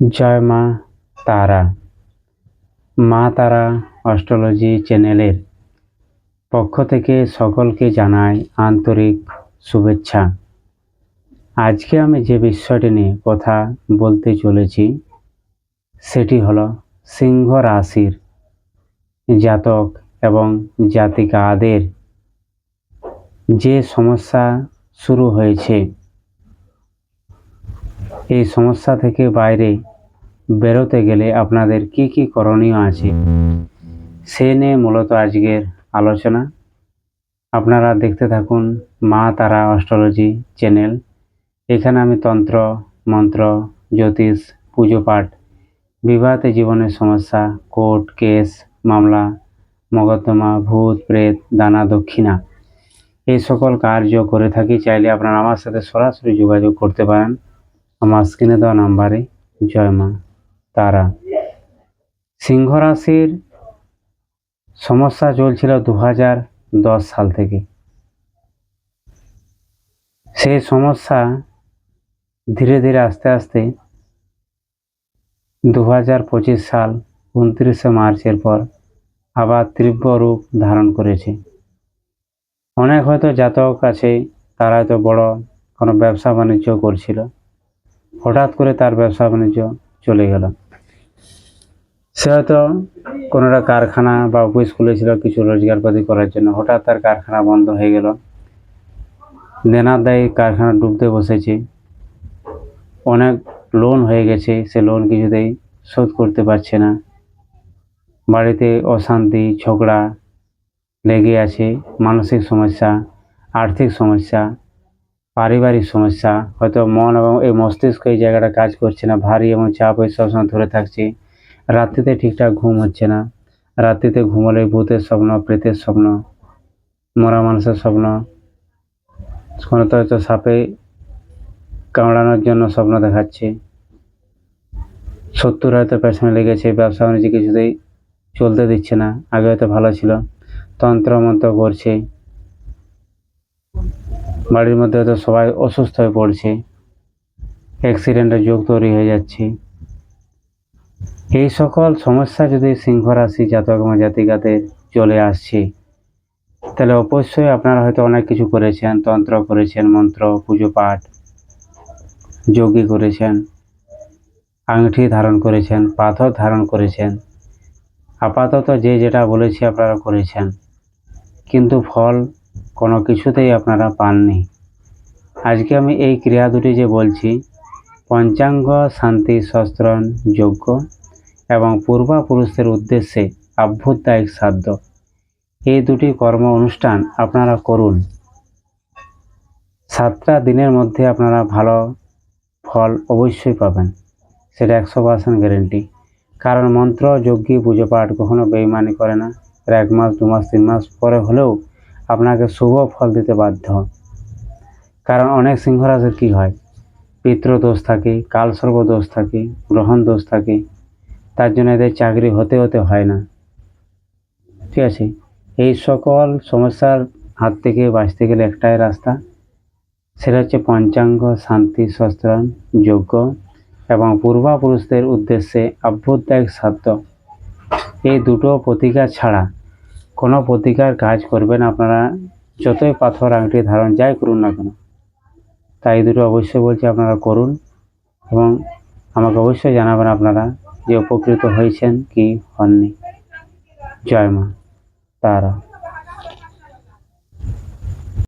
জয় মা তারা। মা তারা অস্ট্রোলজি চ্যানেলের পক্ষ থেকে সকলকে জানাই আন্তরিক শুভেচ্ছা। আজকে আমি যে বিষয়টি নিয়ে কথা বলতে চলেছি, সেটি হলো সিংহ রাশির জাতক এবং জাতিকাদের যে সমস্যা শুরু হয়েছে। এই সমস্যা থেকে বাইরে বেরোতে গেলে আপনাদের কি কি করণীয় আছে? সে নিয়ে মূলত আজকের আলোচনা। আপনারা দেখতে থাকুন মা তারা অস্ট্রোলজি চ্যানেল। এখানে আমি তন্ত্র, মন্ত্র, জ্যোতিষ, পুজো পাঠ, বিবাহিত জীবনের সমস্যা, কোর্ট কেস, মামলা, মকদ্দমা, ভূত, প্রেত, দানা, দক্ষিণা এই সকল কার্য করে থাকি। চাইলে আপনারা আমার সাথে সরাসরি যোগাযোগ করতে পারেন। আমার স্ক্রিনে দেওয়া নাম্বারে জয় মা। তারা সিংহ রাশির সমস্যা চলছিল দু হাজার দশ সাল থেকে। সেই সমস্যা ধীরে ধীরে আস্তে আস্তে দু হাজার পঁচিশ সাল উনত্রিশে মার্চের পর আবার তীব্র রূপ ধারণ করেছে। অনেক হয়তো জাতক আছে, তারা হয়তো বড় কোনো ব্যবসা বাণিজ্য করছিল। হঠাৎ করে তার ব্যবসা বাণিজ্য চলে গেল। সে হয়তো কোনো একটা কারখানা বা অফিস খুলেছিল কিছু রোজগারপাতি করার জন্য। হঠাৎ তার কারখানা বন্ধ হয়ে গেল। দেনার দায়ী কারখানা ডুবতে বসেছে। অনেক লোন হয়ে গেছে। সে লোন কিছুতেই শোধ করতে পারছে না। বাড়িতে অশান্তি, ঝগড়া লেগে আছে। মানসিক সমস্যা, আর্থিক সমস্যা পারিবারিক সমস্যা, হয়তো মন এবং এই মস্তিষ্ক এই জায়গাটা কাজ করছে না, ভারী এবং চাপ ওই সবসময় ধরে থাকছে। রাত্রিতে ঠিকঠাক ঘুম হচ্ছে না। রাত্রিতে ঘুমলে ভূতের স্বপ্ন, প্রেতের স্বপ্ন, মরা মানুষের স্বপ্ন কোনো তো হয়তো সাপে কামড়ানোর জন্য স্বপ্ন দেখাচ্ছে। সত্তর হয়তো পেছনে লেগেছে, ব্যবসা বাণিজ্য কিছুতেই চলতে দিচ্ছে না, আগে হয়তো ভালো ছিল। তন্ত্র মন্ত্র করছে। বাড়ির মধ্যে হয়তো সবাই অসুস্থ হয়ে পড়ছে। অ্যাক্সিডেন্টের যোগ তৈরি হয়ে যাচ্ছে। এই সকল সমস্যা যদি সিংহ রাশি জাতক এবং জাতিকাতে চলে আসছে, তাহলে অবশ্যই আপনারা হয়তো অনেক কিছু করেছেন। তন্ত্র করেছেন, মন্ত্র, পুজো পাঠ, যোগী করেছেন আংটি ধারণ করেছেন, পাথর ধারণ করেছেন, আপাতত যে যেটা বলেছি আপনারা করেছেন। কিন্তু ফল কোনো কিছুতেই আপনারা পাননি। আজকে আমি এই ক্রিয়া দুটি যে বলছি, পঞ্চাঙ্গ শান্তি শস্ত্রণ যজ্ঞ এবং পূর্বাপুরুষদের উদ্দেশ্যে আভ্যুদায়িক সাধ্য। এই দুটি কর্ম অনুষ্ঠান আপনারা করুন। সাতটা দিনের মধ্যে আপনারা ভালো ফল অবশ্যই পাবেন, সেটা একশো পার্সেন্ট গ্যারেন্টি। কারণ মন্ত্র, যজ্ঞী, পুজো পাঠ কখনো বেইমানি করে না। এক মাস, দু মাস, তিন মাস পরে হলেও আপনাকে শুভ ফল দিতে বাধ্য কারণ অনেক সিংহরাজের কী হয়? পিতৃদোষ থাকে কালসর্ব দোষ থাকে, গ্রহণ দোষ থাকে। তার জন্য এদের চাকরি হতে হতে হয় না। ঠিক আছে? এই সকল সমস্যার হাত থেকে বাঁচতে গেলে একটাই রাস্তা। সেটা হচ্ছে পঞ্চাঙ্গ, শান্তি শস্ত্রায়ন যোগ্য এবং পূর্বাপুরুষদের উদ্দেশ্যে অভ্যুদায়ক সাধ্য। এই দুটো প্রতিকার ছাড়া কোনো প্রতিকার কাজ করবেন আপনারা যতই পাথর আংটি ধারণ যাই করুন না কেন, তাই দুটো অবশ্যই বলছি আপনারা করুন এবং আমাকে অবশ্যই জানাবেন আপনারা যে উপকৃত হয়েছেন কি হননি। জয় মা, তারা।